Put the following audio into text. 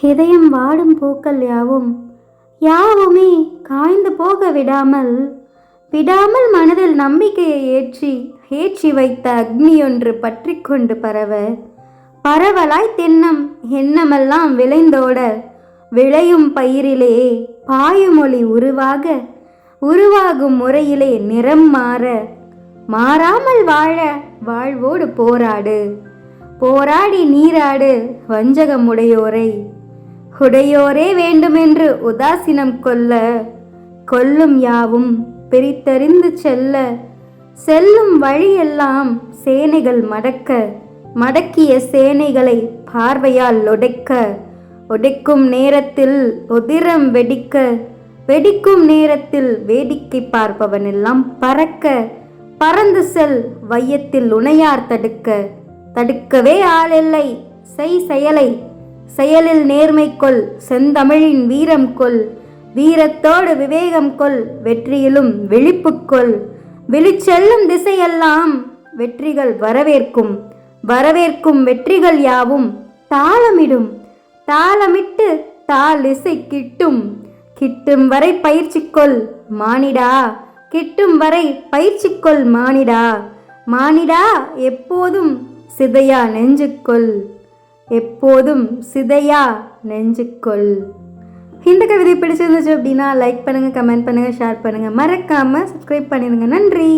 இதயம் வாடும் பூக்கள் யாவும்? யாவுமே காய்ந்து போக விடாமல் விடாமல் மனதில் நம்பிக்கையை ஏற்றி ஏற்றி வைத்த அக்னியொன்று பற்றி கொண்டு பரவ. பரவலாய் தென்னம் எண்ணமெல்லாம் விளைந்தோட விளையும் பயிரிலே பாயுமொழி உருவாக உருவாகும் முறையிலே நிறம் மாற. மாறாமல் வாழ வாழ்வோடு போராடு. போராடி நீராடு வஞ்சகமுடையோரை. உடையோரே வேண்டுமென்று உதாசீனம் கொல்ல கொல்லும் யாவும் பிரித்தறிந்து செல்ல செல்லும் வழியெல்லாம் சேனைகள் மடக்க மடக்கிய சேனைகளை பார்வையால் ஒடைக்க ஒடைக்கும் நேரத்தில் உதிரம் வெடிக்க வெடிக்கும் நேரத்தில் வேடிக்கை பார்ப்பவனெல்லாம் பறக்க பறந்து செல் வையத்தில் உணையார் தடுக்க தடுக்கவே ஆளில்லை செய் செயலை செயலில் நேர்மை கொள் செந்தமிழின் வீரம் கொள். வீரத்தோடு விவேகம் கொள் வெற்றியிலும் விழிப்பு கொள். விழிச்செல்லும் திசையெல்லாம் வெற்றிகள் வரவேற்கும். வரவேற்கும் வெற்றிகள் யாவும் தாளமிடும். தாளமிட்டு தாள் இசை கிட்டும். கிட்டும் வரை பயிற்சி கொள் மானிடா. கிட்டும் வரை பயிற்சி கொள் மானிடா. மானிடா எப்போதும் சிதையா நெஞ்சுக்கொள் எப்போதும் சிதையா நெஞ்சுக்கொள். இந்த கவிதை பிடிச்சிருந்துச்சு அப்படின்னா லைக் பண்ணுங்கள் கமெண்ட் பண்ணுங்கள் ஷேர் பண்ணுங்கள் மறக்காமல் சப்ஸ்கிரைப் பண்ணிடுங்க. நன்றி!